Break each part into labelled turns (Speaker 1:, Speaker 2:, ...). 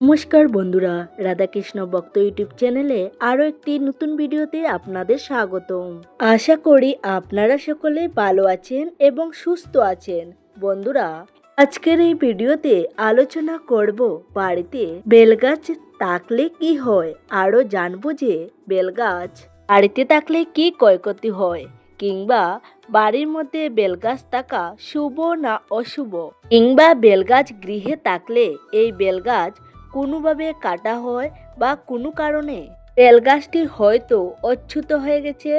Speaker 1: নমস্কার বন্ধুরা, রাধাকৃষ্ণ ভক্ত ইউটিউব চ্যানেলে আরও একটি নতুন ভিডিওতে আপনাদের স্বাগতম। আশা করি আপনারা সকলে ভালো আছেন এবং সুস্থ আছেন। বন্ধুরা, আজকের এই ভিডিওতে আলোচনা করব বাড়িতে বেলগাছ থাকলে কি হয়? আরও জানব যে বেলগাছ বাড়িতে থাকলে কি ক্ষয়ক্ষতি হয় কিংবা বাড়ির মধ্যে বেলগাছ থাকা শুভ না অশুভ? কিংবা বেলগাছ গৃহে থাকলে এই বেলগাছ কোনোভাবে কাটা হয় বা কোনো কারণে। তেল গাছটি হয়তো অচ্যুত হয়ে গেছে।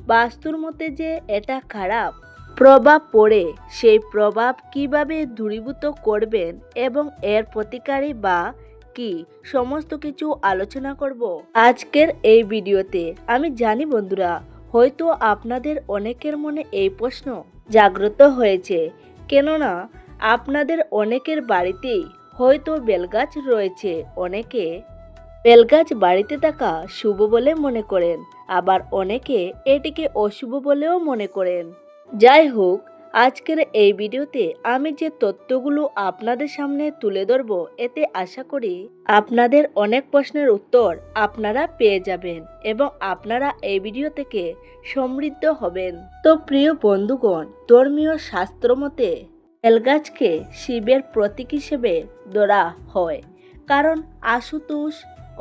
Speaker 1: বাস্তুর মতে যে এটা খারাপ। প্রভাব পড়ে। সেই প্রভাব কীভাবে দূরীভূত করবেন এবং এর প্রতিকারী বা কি? সমস্ত কিছু আলোচনা করব। আজকের এই ভিডিওতে আমি জানি বন্ধুরা, হয়তো আপনাদের অনেকের মনে এই প্রশ্ন জাগ্রত হয়েছে। কেননা, আপনাদের অনেকের বাড়িতেই হয়তো বেলগাছ রয়েছে। অনেকে বেলগাছ বাড়িতে থাকা শুভ বলে মনে করেন, আবার অনেকে এটিকে অশুভ বলেও মনে করেন। যাই হোক, আজকের এই ভিডিওতে আমি যে তথ্যগুলো আপনাদের সামনে তুলে ধরব, এতে আশা করি আপনাদের অনেক প্রশ্নের উত্তর আপনারা পেয়ে যাবেন এবং আপনারা এই ভিডিও থেকে সমৃদ্ধ হবেন। তো প্রিয় বন্ধুগণ, ধর্মীয় শাস্ত্র মতে বেলগাছকে শিবের প্রতীক হিসেবে ধরা হয়, কারণ আশুতোষ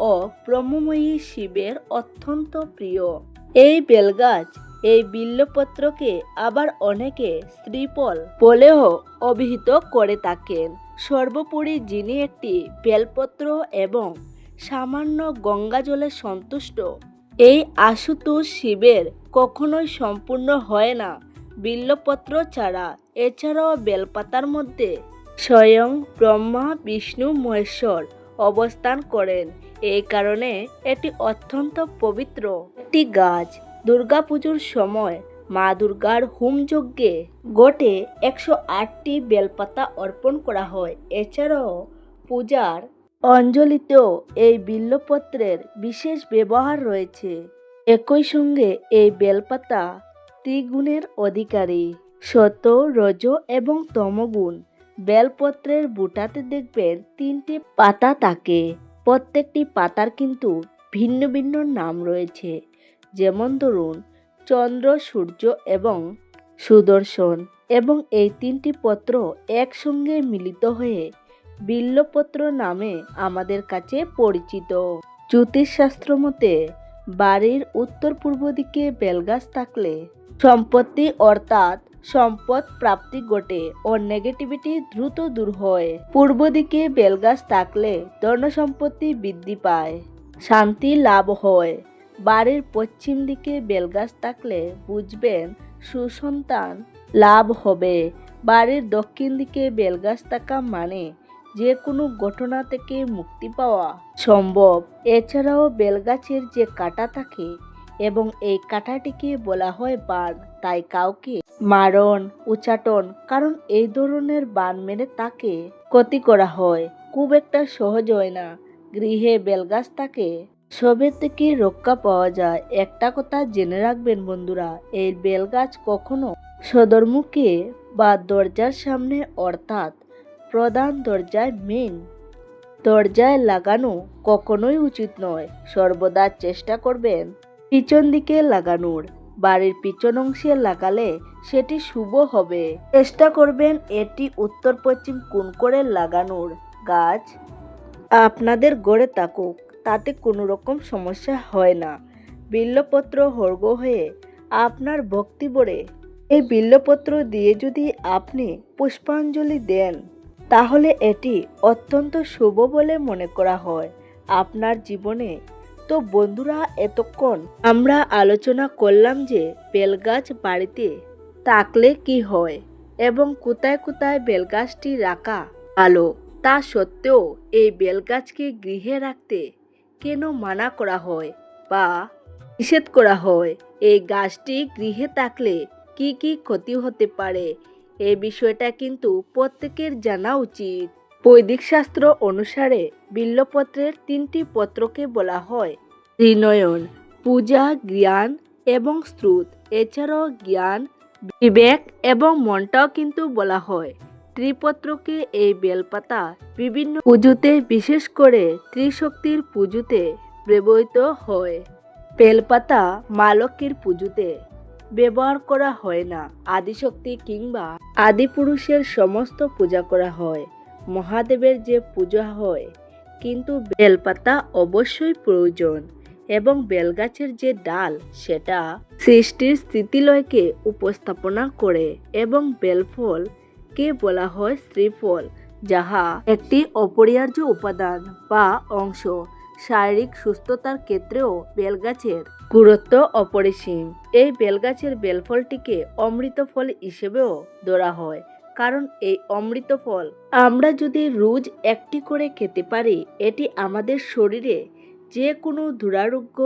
Speaker 1: ও ব্রহ্মময়ী শিবের অত্যন্ত প্রিয়। এই বেলগাছ এই বিল্লপত্রকে আবার অনেকে শ্রীপল বলেও অভিহিত করে থাকেন। সর্বোপরি যিনি একটি বেলপত্র এবং সামান্য গঙ্গা জলে সন্তুষ্ট, এই আশুতোষ শিবের কখনোই সম্পূর্ণ হয় না। বিল্লপত্র ছাড়া, এছাড়াও বেলপাতার মধ্যে স্বয়ং ব্রহ্মা, বিষ্ণু, মহেশ্বর অবস্থান করেন। এই কারণে এটি অত্যন্ত পবিত্র। একটি গাছ দুর্গাপুজোর সময় মা দুর্গার হোমযজ্ঞে গোটে একশো আটটি বেলপাতা অর্পণ করা হয়। এছাড়াও পূজার অঞ্জলিতেও এই বিল্লপত্রের বিশেষ ব্যবহার রয়েছে। একই সঙ্গে এই বেলপাতা ত্রিগুণের অধিকারী। শত রজ এবং তমগুণ। বেলপত্রের বুটাতে দেখবেন তিনটি পাতা থাকে প্রত্যেকটি পাতার কিন্তু ভিন্ন ভিন্ন নাম রয়েছে। যেমন ধরুন, চন্দ্র, সূর্য এবং সুদর্শন এবং এই তিনটি পত্র একসঙ্গে মিলিত হয়ে বিল্লপত্র নামে আমাদের কাছে পরিচিত। জ্যোতিষশাস্ত্র মতে বাড়ির উত্তর পূর্ব দিকে বেলগাছ থাকলে সম্পত্তি অর্থাৎ সম্পদ প্রাপ্তি ঘটে ও নেগেটিভিটি দ্রুত দূর হয়। পূর্ব দিকে বেলগাছ থাকলে ধন সম্পত্তি বৃদ্ধি পায়, শান্তি লাভ হয়। বাড়ির পশ্চিম দিকে বেলগাছ থাকলে বুঝবেন সুসন্তান লাভ হবে। বাড়ির দক্ষিণ দিকে বেলগাছ থাকা মানে যে কোনো ঘটনা থেকে মুক্তি পাওয়া সম্ভব। এছাড়াও বেলগাছের যে কাটা থাকে এবং এই কাঁটাটিকে বলা হয় বান তাই কাউকে মারণ, উচাটন, কারণ এই ধরনের বান মেরে তাকে ক্ষতি করা হয়। খুব একটা সহজ হয় না। গৃহে বেলগাছ থাকে সবের থেকে রক্ষা পাওয়া যায়। একটা কথা জেনে রাখবেন বন্ধুরা, এই বেলগাছ কখনো সদরমুখে বা দরজার সামনে, অর্থাৎ প্রধান দরজায় মেন দরজায় লাগানো কখনোই উচিত নয়। সর্বদা চেষ্টা করবেন পিছন দিকে লাগানোর। বাড়ির পিছন অংশে লাগালে সেটি শুভ হবে। চেষ্টা করবেন এটি উত্তর পশ্চিম কোণ করে লাগানোর। গাছ আপনাদের গড়ে থাকুক, তাতে কোনো রকম সমস্যা হয় না। বিল্লপত্র হর্গ হয়ে আপনার ভক্তি বড়ে এই বিল্লপত্র দিয়ে যদি আপনি পুষ্পাঞ্জলি দেন তাহলে এটি অত্যন্ত শুভ বলে মনে করা হয় আপনার জীবনে। তো বন্ধুরা, এতক্ষণ আমরা আলোচনা করলাম যে বেলগাছ বাড়িতে থাকলে কি হয় এবং কোথায় কোথায় বেলগাছটি রাখা ভালো। তা সত্ত্বেও এই বেলগাছকে গৃহে রাখতে কেন মানা করা হয় বা নিষেধ করা হয়? এই গাছটি গৃহে থাকলে কি কি ক্ষতি হতে পারে? এই বিষয়টা কিন্তু প্রত্যেকের জানা উচিত। বৈদিক শাস্ত্র অনুসারে বিল্লপত্রের তিনটি পত্রকে বলা হয় ত্রিনয়ন, পূজা, জ্ঞান এবং শ্রুত এছাড়াও জ্ঞান, বিবেক এবং মনটাও কিন্তু বলা হয়। ত্রিপত্রকে এই বেলপাতা বিভিন্ন পুজোতে বিশেষ করে ত্রিশক্তির পুজোতে ব্যবহৃত হয়। বেলপাতা মা লক্ষ্মীর পুজোতে ব্যবহার করা হয় না। আদিশক্তি কিংবা আদিপুরুষের সমস্ত পূজা করা হয়। মহাদেবের যে পূজা হয়, কিন্তু বেলপাতা অবশ্যই প্রয়োজন এবং বেলগাছের যে ডাল, সেটা সৃষ্টির স্থিতিলয়কে উপস্থাপনা করে এবং বেলফল কে বলা হয় শ্রীফল, যাহা একটি অপরিহার্য উপাদান বা অংশ। শারীরিক সুস্থতার ক্ষেত্রেও বেলগাছের গুরুত্ব অপরিসীম। এই বেলগাছের বেলফলটিকে অমৃত ফল হিসেবেও ধরা হয়। কারণ এই অমৃত ফল আমরা যদি রোজ একটি করে খেতে পারি, এটি আমাদের শরীরে যে কোনো দুরারোগ্য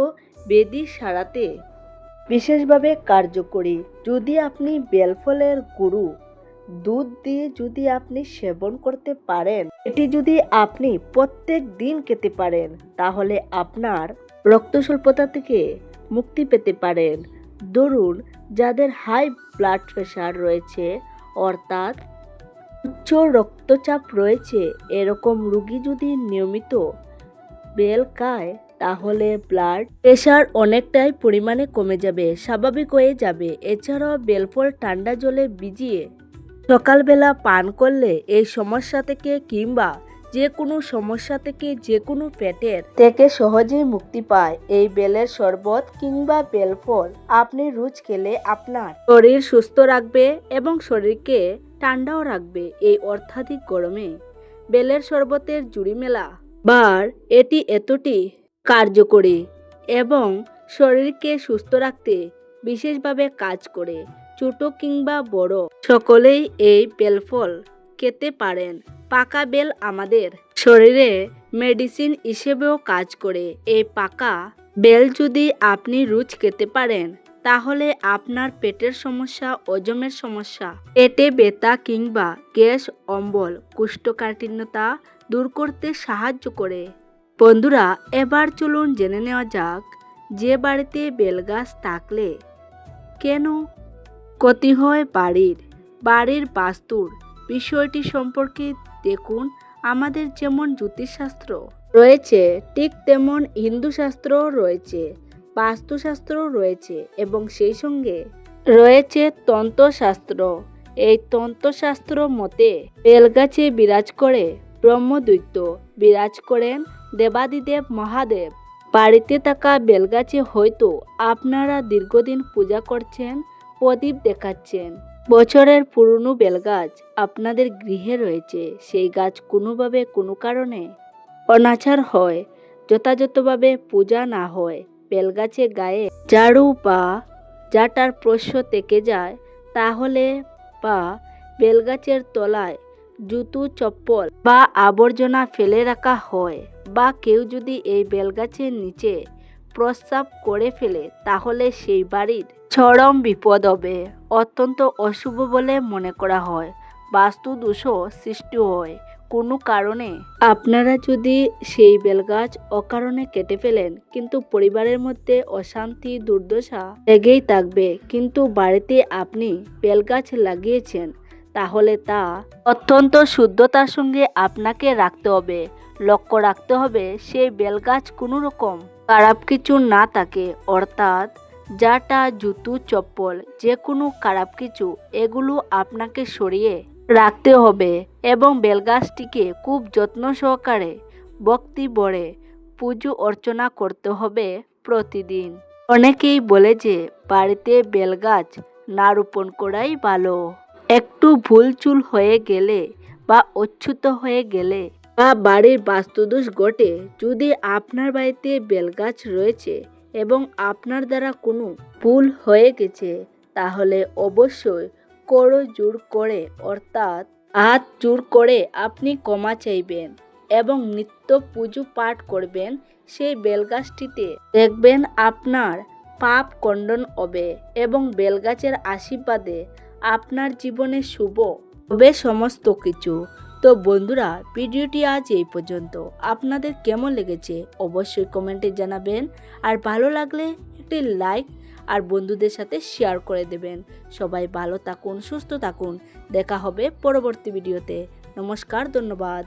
Speaker 1: বেদি সারাতে বিশেষভাবে কার্যকরী। যদি আপনি বেলফলের গুরু দুধ দিয়ে যদি আপনি সেবন করতে পারেন, এটি যদি আপনি প্রত্যেক দিন খেতে পারেন, তাহলে আপনার রক্ত স্বল্পতা থেকে মুক্তি পেতে পারেন। ধরুন যাদের হাই ব্লাড প্রেশার রয়েছে, অর্থাৎ উচ্চ রক্তচাপ রয়েছে, এরকম রুগী যদি নিয়মিত বেল খায়, তাহলে ব্লাড প্রেশার অনেকটাই পরিমাণে কমে যাবে, স্বাভাবিক হয়ে যাবে। এছাড়াও বেলফল ঠান্ডা জলে ভিজিয়ে সকালবেলা পান করলে এই সমস্যা থেকে কিংবা যে কোনো সমস্যা থেকে যে কোনো পেটের থেকে সহজেই মুক্তি পায় এই বেলের শরবত কিংবা বেলফল আপনি রোজ খেলে আপনার শরীর সুস্থ রাখবে এবং শরীরকে ঠান্ডাও রাখবে এই অর্থাধিক গরমে। বেলের শরবতের জুড়ি মেলা বার এটি এতটি কার্যকরী এবং শরীরকে সুস্থ রাখতে বিশেষভাবে কাজ করে। ছোট কিংবা বড় সকলেই এই বেলফল খেতে পারেন। পাকা বেল আমাদের। শরীরে মেডিসিন হিসেবেও কাজ করে। এই পাকা বেল যদি আপনি রোজ খেতে পারেন, তাহলে আপনার পেটের সমস্যা ওজমের সমস্যা, পেটে ব্যথা কিংবা গ্যাস, অম্বল, কুষ্ঠকাঠিন্যতা দূর করতে সাহায্য করে। বন্ধুরা, এবার চলুন জেনে নেওয়া যাক যে বাড়িতে বেলগাছ থাকলে কেন ক্ষতি হয় বাড়ির। বাড়ির বাস্তুর বিষয়টি সম্পর্কে দেখুন আমাদের যেমন জ্যোতিষশাস্ত্র। রয়েছে, ঠিক তেমন হিন্দু শাস্ত্র রয়েছে বাস্তুশাস্ত্র রয়েছে এবং সেই সঙ্গে রয়েছে তন্ত্রশাস্ত্র। এই তন্ত্রশাস্ত্র মতে বেলগাছে বিরাজ করে ব্রহ্মদৈত্য, বিরাজ করেন দেবাদিদেব মহাদেব। বাড়িতে থাকা বেলগাছে হয়তো আপনারা দীর্ঘদিন পূজা করছেন, প্রদীপ দেখাচ্ছেন। বছরের পুরনো বেলগাছ আপনাদের গৃহে রয়েছে, সেই গাছ কোনোভাবে কোনো কারণে অনাচার হয়, যথাযথভাবে পূজা না হয়। বেলগাছে গায়ে ঝাড়ু বা জাটার প্রশ্ন থেকে যায়, তাহলে বা বেলগাছের তলায় জুতো, চপ্পল বা আবর্জনা ফেলে রাখা হয় বা কেউ যদি এই বেলগাছের নিচে প্রস্রাব করে ফেলে, তাহলে সেই বাড়ির চরম বিপদ হবে। অত্যন্ত অশুভ বলে মনে করা হয়। বাস্তু দোষও সৃষ্টি হয়। কোনো কারণে? আপনারা যদি সেই বেলগাছ অকারণে কেটে ফেলেন, কিন্তু পরিবারের মধ্যে অশান্তি, দুর্দশা লেগেই থাকবে। কিন্তু বাড়িতে আপনি বেলগাছ লাগিয়েছেন, তাহলে তা অত্যন্ত শুদ্ধতার সঙ্গে আপনাকে রাখতে হবে। লক্ষ্য রাখতে হবে, সেই বেলগাছ কোনো রকম খারাপ কিছু না থাকে, অর্থাৎ যাটা জুতো, চপ্পল যে কোনো খারাপ কিছু, এগুলো আপনাকে সরিয়ে রাখতে হবে এবং বেলগাছটিকে খুব যত্ন সহকারে ভক্তি বড়ে পুজো অর্চনা করতে হবে প্রতিদিন। অনেকেই বলে যে, বাড়িতে বেলগাছ না রোপণ করাই ভালো। একটু ভুলচুল হয়ে গেলে বা অচ্যুত হয়ে গেলে বা বাড়ির বাস্তুদোষ ঘটে, যদি আপনার বাড়িতে বেলগাছ রয়েছে এবং আপনার দ্বারা কোনো ভুল হয়ে গেছে, তাহলে অবশ্যই করো জোর করে, অর্থাৎ হাত জোর করে আপনি ক্ষমা চাইবেন এবং নিত্য পুজো পাঠ করবেন। সেই বেলগাছটিতে দেখবেন আপনার পাপ খণ্ডন হবে এবং বেলগাছের আশীর্বাদে আপনার জীবনে শুভ হবে সমস্ত কিছু। তো বন্ধুরা, ভিডিওটি আজ এই পর্যন্ত। আপনাদের কেমন লেগেছে অবশ্যই কমেন্টে জানাবেন। আর ভালো লাগলে একটি লাইক আর বন্ধুদের সাথে শেয়ার করে দেবেন। সবাই ভালো থাকুন, সুস্থ থাকুন। দেখা হবে পরবর্তী ভিডিওতে। নমস্কার, ধন্যবাদ।